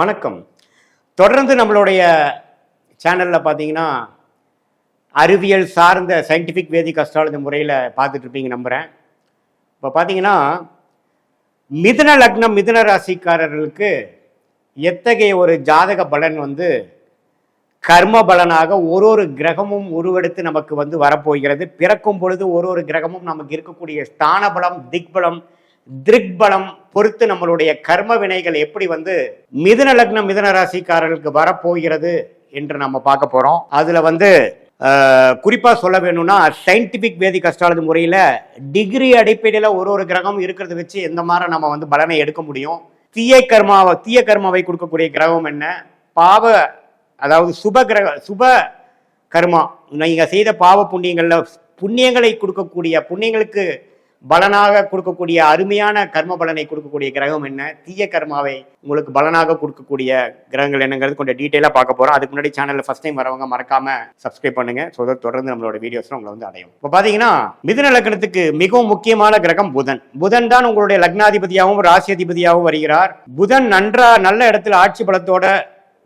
வணக்கம். தொடர்ந்து நம்மளுடைய சேனலில் பார்த்தீங்கன்னா அறிவியல் சார்ந்த சயின்டிஃபிக் வேதிக் அஸ்ட்ராலஜி முறையில் பார்த்துட்டு இருப்பீங்க நம்புகிறேன் இப்போ பார்த்தீங்கன்னா மிதுன லக்னம் மிதுன ராசிக்காரர்களுக்கு எத்தகைய ஒரு ஜாதக பலன் வந்து கர்ம பலனாக ஒரு ஒரு கிரகமும் உருவெடுத்து நமக்கு வந்து வரப்போகிறது? பிறக்கும் பொழுது ஒரு ஒரு கிரகமும் நமக்கு இருக்கக்கூடிய ஸ்தான பலம் திக்பலம் திருக்பலம் பொறுத்து நம்மளுடைய கர்ம வினைகள் எப்படி வந்து மிதுன லக்னம் மிதுன ராசிக்காரர்களுக்கு வரப்போகிறது என்று நம்ம பார்க்க போறோம். அதுல வந்து குறிப்பாக குறிப்பா சொல்ல வேணும்னா சயின்டிபிக் வேதிக் அஸ்ட்ராலஜி முறையில டிகிரி அடிப்படையில் ஒரு ஒரு கிரகம் இருக்கிறத வச்சு எந்த மாதிரி நம்ம வந்து பலனை எடுக்க முடியும்? தீய கர்மாவை தீய கர்மாவை கொடுக்கக்கூடிய கிரகம் என்ன? பாவ அதாவது சுப கிரக சுப கர்மா. நீங்க செய்த பாவ புண்ணியங்கள்ல புண்ணியங்களை கொடுக்கக்கூடிய புண்ணியங்களுக்கு பலனாக கொடுக்கக்கூடிய அருமையான கர்ம பலனை கொடுக்கக்கூடிய கிரகம் என்ன? தீய கர்மாவை உங்களுக்கு பலனாக கொடுக்கக்கூடிய கிரகங்கள் என்னங்கிறது கொஞ்சம் டீட்டெயிலாக பார்க்க போகிறோம் அதுக்கு முன்னாடி சேனலில் ஃபஸ்ட் டைம் வரவங்க மறக்காம சப்ஸ்கிரைப் பண்ணுங்க. ஸோ தொடர்ந்து நம்மளோட வீடியோஸ் உங்களை வந்து அடையும். இப்போ பார்த்தீங்கன்னா மிதுன லக்னத்துக்கு மிகவும் முக்கியமான கிரகம் புதன். புதன் தான் உங்களுடைய லக்னாதிபதியாகவும் ராசி அதிபதியாகவும் வருகிறார். புதன் நன்றா நல்ல இடத்துல ஆட்சி பலத்தோட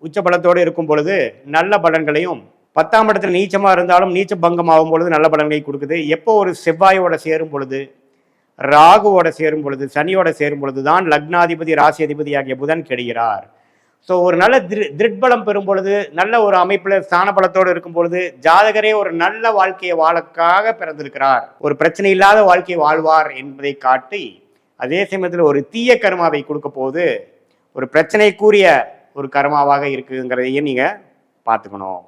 உச்ச பலத்தோடு இருக்கும் பொழுது நல்ல பலன்களையும் பத்தாம் இடத்துல நீச்சமாக இருந்தாலும் நீச்ச பங்கம் ஆகும் பொழுது நல்ல பலன்களை கொடுக்குது. எப்போ ஒரு செவ்வாயோட சேரும் பொழுது ராகுவோட சேரும் பொழுது சனியோட சேரும் பொழுது தான் லக்னாதிபதி ராசி அதிபதி ஆகிய புதன் கெடுகிறார். ஸோ ஒரு நல்ல திரு திருட்பலம் பெறும் பொழுது நல்ல ஒரு அமைப்பில் ஸ்தான பலத்தோடு இருக்கும் பொழுது ஜாதகரே ஒரு நல்ல வாழ்க்கையை வாழக்காக பிறந்திருக்கிறார். ஒரு பிரச்சனை இல்லாத வாழ்க்கையை வாழ்வார் என்பதை காட்டி அதே சமயத்தில் ஒரு தீய கர்மாவை கொடுக்க போது ஒரு பிரச்சனைக்குரிய ஒரு கர்மாவாக இருக்குங்கிறதையும் நீங்கள் பார்த்துக்கணும்.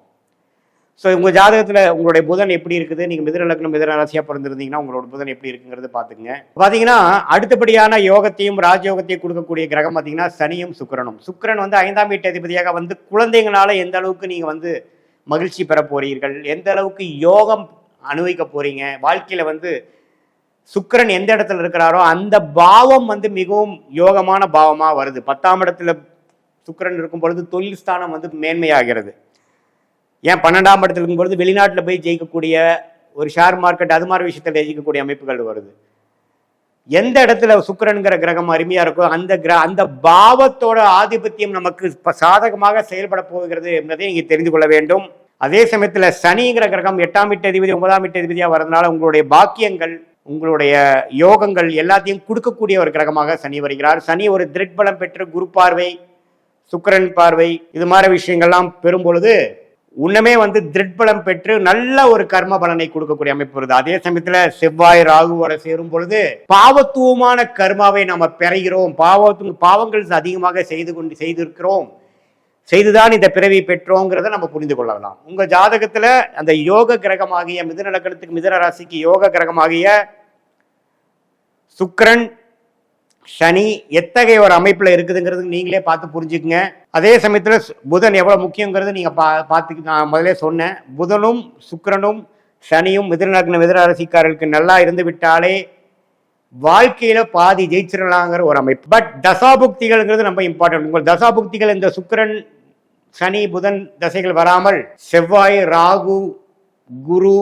ஸோ உங்கள் ஜாதகத்தில் உங்களுடைய புதன் எப்படி இருக்குது? நீங்கள் மிதன லக்னம் மிதன ராசியாக பிறந்திருந்தீங்கன்னா உங்களோட புதன் எப்படி இருக்குங்கிறது பார்த்துக்குங்க. பார்த்தீங்கன்னா அடுத்தபடியான யோகத்தையும் ராஜயோகத்தையும் கொடுக்கக்கூடிய கிரகம் பார்த்தீங்கன்னா சனியும் சுக்கிரனும். சுக்கரன் வந்து ஐந்தாம் வீட்டு அதிபதியாக வந்து குழந்தைங்களால எந்த அளவுக்கு நீங்கள் வந்து மகிழ்ச்சி பெற போறீர்கள்? எந்த அளவுக்கு யோகம் அனுபவிக்க போறீங்க? வாழ்க்கையில் வந்து சுக்கரன் எந்த இடத்துல இருக்கிறாரோ அந்த பாவம் வந்து மிகவும் யோகமான பாவமாக வருது. பத்தாம் இடத்துல சுக்கரன் இருக்கும் பொழுது தொழில் ஸ்தானம் வந்து மேன்மையாகிறது. ஏன் பன்னெண்டாம் இடத்துல இருக்கும்பொழுது வெளிநாட்டில் போய் ஜெயிக்கக்கூடிய ஒரு ஷேர் மார்க்கெட் அது மாதிரி விஷயத்தில் ஜெயிக்கக்கூடிய அமைப்புகள் வருது. எந்த இடத்துல சுக்கரனுங்கிற கிரகம் அருமையாக இருக்கோ அந்த கிர அந்த பாவத்தோட ஆதிபத்தியம் நமக்கு சாதகமாக செயல்பட போகிறது என்பதை நீங்கள் தெரிந்து கொள்ள வேண்டும். அதே சமயத்தில் சனிங்கிற கிரகம் எட்டாம் வீட்டு அதிபதி ஒன்பதாம் வீட்டு அதிபதியா வரதுனால உங்களுடைய பாக்கியங்கள் உங்களுடைய யோகங்கள் எல்லாத்தையும் கொடுக்கக்கூடிய ஒரு கிரகமாக சனி வருகிறார். சனி ஒரு திருட்பலம் பெற்று குரு பார்வை சுக்கரன் பார்வை இது மாதிரி விஷயங்கள்லாம் பெறும் பொழுது உன்னமே வந்து திருட்பலம் பெற்று நல்ல ஒரு கர்ம பலனை கொடுக்கக்கூடிய அமைப்பு வருது. அதே சமயத்துல செவ்வாய் ராகுவோட சேரும் பொழுது பாவத்துவமான கர்மாவை நம்ம பெறுகிறோம். பாவத்து பாவங்கள் அதிகமாக செய்து கொண்டு செய்திருக்கிறோம். செய்துதான் இந்த பிறவி பெற்றோங்கிறத நம்ம புரிந்து கொள்ளலாம். உங்க ஜாதகத்துல அந்த யோக கிரகமாகிய மிதுன லக்னத்துக்கு மிதுன ராசிக்கு யோக கிரகமாகிய சுக்கிரன் சனி எத்தகைய ஒரு அமைப்புல இருக்குதுங்கிறது நீங்களே பார்த்து புரிஞ்சுக்குங்க. அதே சமயத்துல புதன் எவ்வளவு முக்கியங்கிறது நீங்க பா பார்த்து நான் முதல்ல சொன்னேன். புதனும் சுக்கரனும் சனியும் மிதுன லக்ன நல்லா இருந்து விட்டாலே வாழ்க்கையில பாதி ஜெயிச்சிடலாங்கிற ஒரு அமைப்பு. பட் தசாபுக்திகள்ங்கிறது ரொம்ப இம்பார்ட்டன்ட் உங்கள் தசாபுக்திகள் இந்த சுக்கரன் சனி புதன் தசைகள் வராமல் செவ்வாய் ராகு குரு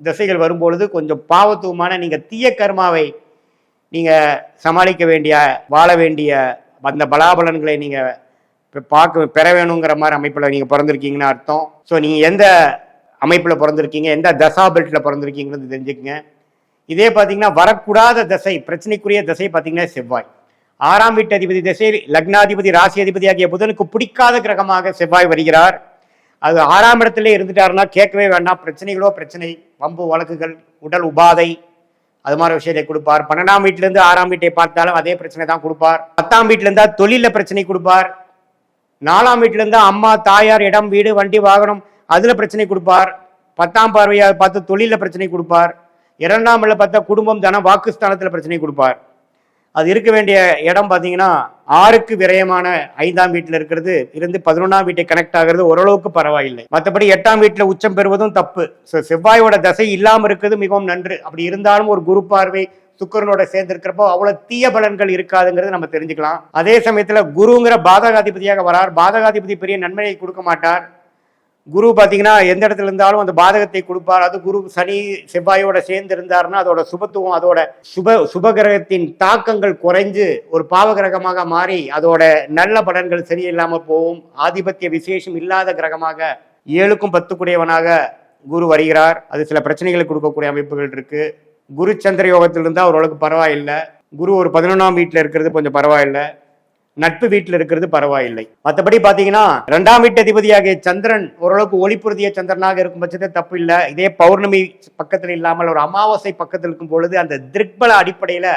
தசைகள் வரும்பொழுது கொஞ்சம் பாவத்துவமான நீங்க தீய கர்மாவை நீங்கள் சமாளிக்க வேண்டிய வாழ வேண்டிய அந்த பலாபலன்களை நீங்கள் பார்க்க பெற வேணுங்கிற மாதிரி அமைப்பில் நீங்கள் பிறந்திருக்கீங்கன்னு அர்த்தம். ஸோ நீங்கள் எந்த அமைப்பில் பிறந்திருக்கீங்க? எந்த தசா பெல்ட்ல பிறந்திருக்கீங்கிறது தெரிஞ்சுக்கங்க. இதே பார்த்தீங்கன்னா வரக்கூடாத தசை பிரச்சனைக்குரிய தசை பார்த்தீங்கன்னா செவ்வாய். ஆறாம் வீட்டு அதிபதி திசை லக்னாதிபதி ராசி அதிபதி ஆகிய புதனுக்கு பிடிக்காத கிரகமாக செவ்வாய் வருகிறார். அது ஆறாம் இடத்துல இருந்துட்டாருன்னா கேட்கவே வேண்டாம். பிரச்சனைகளோ பிரச்சனை வம்பு வழக்குகள் உடல் உபாதை அது மாதிரி விஷயத்தை கொடுப்பார். பன்னெண்டாம் வீட்டிலேருந்து ஆறாம் வீட்டை பார்த்தாலும் அதே பிரச்சனை தான் கொடுப்பார். பத்தாம் வீட்டிலேருந்தா தொழிலில் பிரச்சனை கொடுப்பார். நாலாம் வீட்டுல அம்மா தாயார் இடம் வீடு வண்டி வாகனம் அதில் பிரச்சனை கொடுப்பார். பத்தாம் பார்வையாக பார்த்து தொழிலில் பிரச்சனை கொடுப்பார். இரண்டாம் இடத்துல பார்த்தா குடும்பம் தனம் வாக்குஸ்தானத்தில் பிரச்சனை கொடுப்பார். அது இருக்க வேண்டிய இடம் பார்த்தீங்கன்னா ஆறுக்கு விரயமான ஐந்தாம் வீட்டில் இருக்கிறது இருந்து பதினொன்றாம் வீட்டை கனெக்ட் ஆகிறது ஓரளவுக்கு பரவாயில்லை. மற்றபடி எட்டாம் வீட்டில் உச்சம் பெறுவதும் தப்பு. ஸோ செவ்வாயோட தசை இல்லாமல் இருக்கிறது மிகவும் நன்று. அப்படி இருந்தாலும் ஒரு குரு பார்வை சுக்கரனோட சேர்ந்திருக்கிறப்போ அவ்வளவு தீய பலன்கள் இருக்காதுங்கிறது நம்ம தெரிஞ்சுக்கலாம். அதே சமயத்துல குருங்கிற பாதகாதிபதியாக வரார். பாதகாதிபதி பெரிய நன்மையை கொடுக்க மாட்டார். குரு பார்த்தீங்கன்னா எந்த இடத்துல இருந்தாலும் அந்த பாதகத்தை கொடுப்பார். அது குரு சனி செவ்வாயோட சேர்ந்து இருந்தாருன்னா அதோட சுபத்துவம் அதோட சுப சுபகிரகத்தின் தாக்கங்கள் குறைஞ்சு ஒரு பாவகிரகமாக மாறி அதோட நல்ல பலன்கள் சரியில்லாமல் போகும். ஆதிபத்திய விசேஷம் இல்லாத கிரகமாக ஏழுக்கும் பத்துக்குடையவனாக குரு வருகிறார். அது சில பிரச்சனைகளை கொடுக்கக்கூடிய அமைப்புகள் இருக்கு. குரு சந்திர யோகத்திலிருந்தால் ஓரளவுக்கு பரவாயில்லை. குரு ஒரு பதினொன்றாம் வீட்டில் இருக்கிறது கொஞ்சம் பரவாயில்லை. நட்பு வீட்டில் இருக்கிறது பரவாயில்லை. மற்றபடி பார்த்தீங்கன்னா ரெண்டாம் வீட்டு அதிபதியாகிய சந்திரன் ஓரளவுக்கு ஒளிப்புறுதிய சந்திரனாக இருக்கும் பட்சத்தில் தப்பு இல்லை. இதே பௌர்ணமி பக்கத்தில் இல்லாமல் ஒரு அமாவாசை பக்கத்தில் இருக்கும் பொழுது அந்த திருக்பல அடிப்படையில்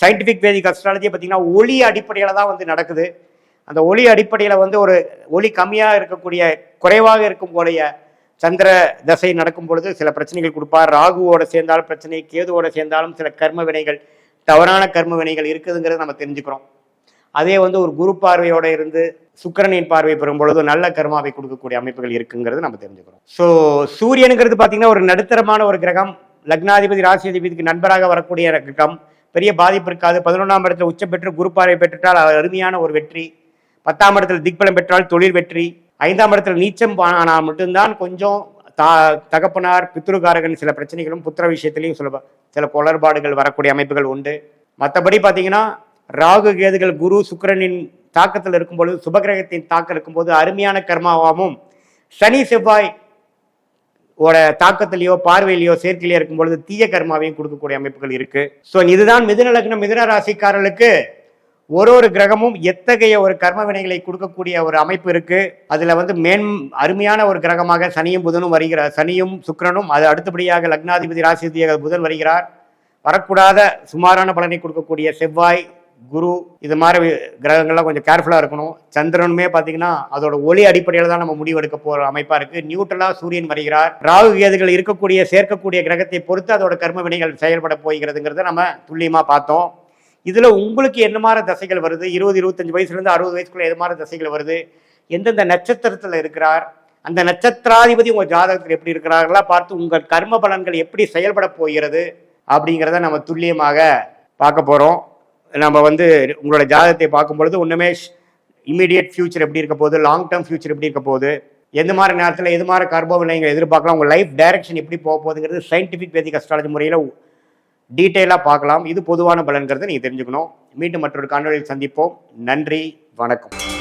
சயின்டிஃபிக் வேதிக் அஸ்ட்ராலஜி பார்த்தீங்கன்னா ஒளி அடிப்படையில் தான் வந்து நடக்குது. அந்த ஒளி அடிப்படையில் வந்து ஒரு ஒளி கம்மியாக இருக்கக்கூடிய குறைவாக இருக்கும் போலைய சந்திர தசை நடக்கும் பொழுது சில பிரச்சனைகள் கொடுப்பார். ராகுவோட சேர்ந்தாலும் பிரச்சனை கேதுவோட சேர்ந்தாலும் சில கர்ம வினைகள் தவறான கர்ம வினைகள் இருக்குதுங்கிறத நம்ம தெரிஞ்சுக்கிறோம். அதே வந்து ஒரு குரு பார்வையோட இருந்து சுக்கரனின் பார்வை பெறும் பொழுது நல்ல கர்மாவை கொடுக்கக்கூடிய அமைப்புகள் இருக்குங்கிறது நம்ம தெரிஞ்சுக்கிறோம். ஸோ சூரியனுங்கிறது பார்த்தீங்கன்னா ஒரு நடுத்தரமான ஒரு கிரகம். லக்னாதிபதி ராசி அதிபதிக்கு நண்பராக வரக்கூடிய கிரகம். பெரிய பாதிப்பு இருக்காது. பதினொன்றாம் இடத்துல உச்சம் பெற்று குரு பார்வை பெற்றுட்டால் அருமையான ஒரு வெற்றி. பத்தாம் இடத்துல திக்பலம் பெற்றால் தொழில் வெற்றி. ஐந்தாம் இடத்துல நீச்சம் ஆனால் மட்டும்தான் கொஞ்சம் தா தகப்பனார் பித்ருகாரகன் சில பிரச்சனைகளும் புத்திர விஷயத்திலையும் சில சில குளறுபாடுகள் வரக்கூடிய அமைப்புகள் உண்டு. மற்றபடி பார்த்தீங்கன்னா ராகு கேதுகள் குரு சுக்கரனின் தாக்கத்தில் இருக்கும் பொழுது சுபகிரகத்தின் தாக்கம் இருக்கும்போது அருமையான கர்மாவாகவும் சனி செவ்வாய் ஓட தாக்கத்திலேயோ பார்வையிலையோ சேர்க்கையிலையோ இருக்கும் பொழுது தீய கர்மாவையும் கொடுக்கக்கூடிய அமைப்புகள் இருக்கு. ஸோ இதுதான் மிதுன லக்னம் மிதுன ராசிக்காரர்களுக்கு ஒரு ஒரு கிரகமும் எத்தகைய ஒரு கர்ம வினைகளை கொடுக்கக்கூடிய ஒரு அமைப்பு இருக்கு. அதுல வந்து மேன் அருமையான ஒரு கிரகமாக சனியும் புதனும் வருகிறார் சனியும் சுக்கரனும் அது அடுத்தபடியாக லக்னாதிபதி ராசிபதியாக புதன் வருகிறார். வரக்கூடாத சுமாரான பலனை கொடுக்கக்கூடிய செவ்வாய் குரு இது மாதிரி கிரகங்கள்லாம் கொஞ்சம் கேர்ஃபுல்லாக இருக்கணும். சந்திரனுமே பார்த்தீங்கன்னா அதோட ஒளி அடிப்படையில் தான் நம்ம முடிவெடுக்க போகிற அமைப்பாக இருக்குது நியூட்ரலாக சூரியன் வருகிறார். ராகு கேதுகள் இருக்கக்கூடிய சேர்க்கக்கூடிய கிரகத்தை பொறுத்து அதோட கர்ம வினைகள் செயல்பட போகிறதுங்கிறத நம்ம துல்லியமாக பார்த்தோம். இதில் உங்களுக்கு என்ன மாதிரி தசைகள் வருது? இருபது இருபத்தஞ்சு வயசுலேருந்து அறுபது வயசுக்குள்ளே எது மாதிரி தசைகள் வருது? எந்தெந்த நட்சத்திரத்தில் இருக்கிறார்? அந்த நட்சத்திராதிபதி உங்கள் ஜாதகத்தில் எப்படி இருக்கிறார்களா பார்த்து உங்கள் கர்ம பலன்கள் எப்படி செயல்பட போகிறது அப்படிங்கிறத நம்ம துல்லியமாக பார்க்க போகிறோம் நம்ம வந்து உங்களோட ஜாதகத்தை பார்க்கும் பொழுது ஒன்றுமே இமீடியட் ஃபியூச்சர் எப்படி இருக்க போகுது லாங் டேர்ம் ஃபியூச்சர் எப்படி இருக்க போகுது எந்த மாதிரி நேரத்தில் எது மாதிரி கர்ப்ப நீங்கள் எதிர்பார்க்கலாம் உங்கள் லைஃப் டைரக்ஷன் எப்படி போக போகுதுங்கிறது சயின்டிஃபிக் வேதிக் அஸ்ட்ராலஜி முறையில் டீட்டெயிலாக பார்க்கலாம். இது பொதுவான பலன்கிறது நீங்கள் தெரிஞ்சுக்கணும். மீண்டும் மற்றொரு காணொலியில் சந்திப்போம். நன்றி வணக்கம்.